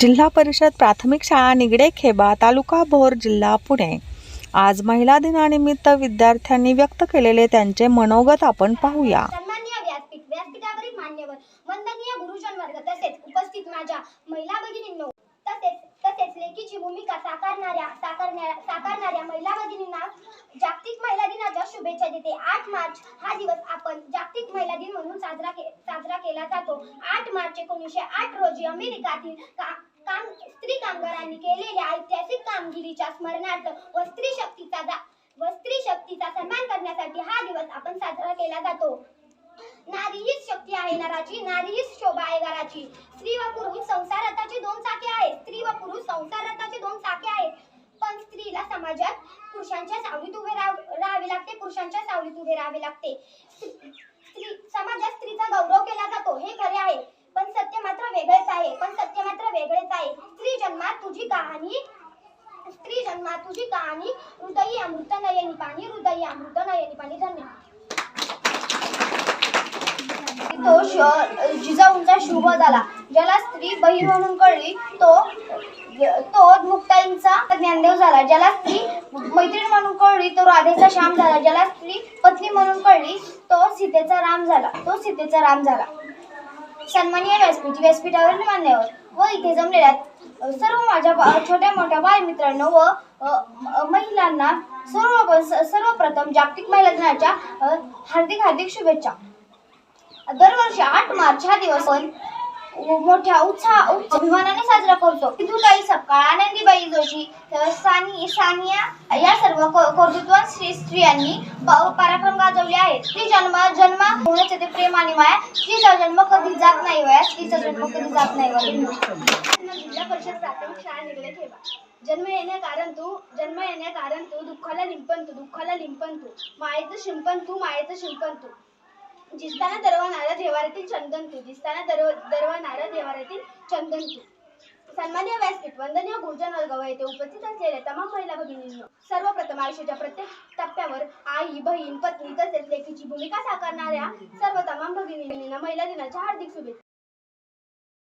जिल्हा परिषद प्राथमिक शाळा निगडे खेबा तालुका भोर जिल्हा पुणे. आज महिला दिनानिमित्त विद्यार्थ्यांनी व्यक्त केलेले त्यांचे मनोगत आपण पाहूया. सन्माननीय व्यासपीठ व्यासपीठावरील मान्यवर वंदनीय गुरुजन वर्ग तसेच उपस्थित माझ्या महिला भगिनींनो तसेच तसेच लेखीची भूमिका साकारणाऱ्या साकारणाऱ्या साकारणाऱ्या महिला भगिनींना जागतिक महिला दिनाच्या शुभेच्छा देते. आठ मार्च हा दिवस आपण जागतिक महिला दिन म्हणून साजरा के, साजरा केला जातो. आठ मार्च एकोणीसशे आठ रोजी अमेरिकातील का, काम स्त्री कामगारांनी केलेल्या ऐतिहासिक कामगिरीच्या स्मरणार्थ व स्त्री शक्तीचा व स्त्री शक्तीचा सन्मान करण्यासाठी हा दिवस आपण साजरा केला जातो. नारी हीच शक्ती आहे नराची नारी हीच शोभा आहे घराची. स्त्री व पुरुष संसार रथाचे दोन चाके आहेत. स्त्री व पुरुष संसार रथाचे दोन चाके आहेत. पण स्त्रीला समाजात पुरुषांच्या सावलीत उभे राहावे लागते पुरुषांच्या सावलीत उभे राहावे लागते. स्त्री समाजात स्त्री गौरव केला जातो हे खरे आहे पण सत्य मात्र वेगळेच आहे पण सत्य मात्र वेगळेच आहे स्त्री जन्मात तुझी कहाणी स्त्री जन्मा तुझी कहाणी हृदयी अमृत नयनी पाणी हृदयी अमृत नयनी पाणी. धन्य तो जिजाऊंचा शुभ झाला ज्याला स्त्री बहीण म्हणून कळली तो तो मुक्ताईंचा ज्ञानदेव झाला. ज्याला स्त्री मैत्रीण म्हणून कळली तो राधेचा श्याम झाला. ज्याला स्त्री पत्नी म्हणून कळली तो सीतेचा राम झाला. तो सीतेचा राम झाला. सन्मानीय व्यासपीठ व्यासपीठावरील मान्यवर व इथे जमलेल्या सर्व माझ्या छोट्या मोठ्या बालमित्रांनो व महिलांना सर्व सर्वप्रथम जागतिक महिला दिनाच्या हार्दिक हार्दिक शुभेच्छा. दरवर्षी आठ मार्च हा दिवस मोठ्या उत्साह अभिमानाने साजरा करतो. सिंधुताई सपकाळ आनंदीबाई जोशी सानी सानिया या सर्व क- कर्तृत्ववान स्त्री स्त्रियांनी पराक्रम गाजवले आहेत. स्त्री जन्म जन्म होण्याचे ते प्रेम आणि माया. स्त्रीचा जन्म कधी जात नाही वया स्त्रीचा जन्म कधी जात नाही वया. जिल्हा परिषद प्राथमिक शाळा निघले ठेवा जन्म येण्या कारण तू जन्म येण्या कारण तू दुःखाला लिंपन तू दुःखाला लिंपन तू. मायेचं शिंपन तू मायेचं शिंपन तू. जिस्ताना दरवा नारा देवारातील चंदनतू जिस्ताना दरव दरवा नारा देवारातील चंदनतू सन्मान्य व्यासपीठ वंदनीय गुरुजन वर्ग येथे उपस्थित असलेल्या तमाम महिला भगिनींनो सर्वप्रथम आयुष्याच्या प्रत्येक टप्प्यावर आई बहीण पत्नी तसेच लेखीची भूमिका साकारणाऱ्या सर्व तमाम भगिनींना महिला दिनाच्या हार्दिक शुभेच्छा.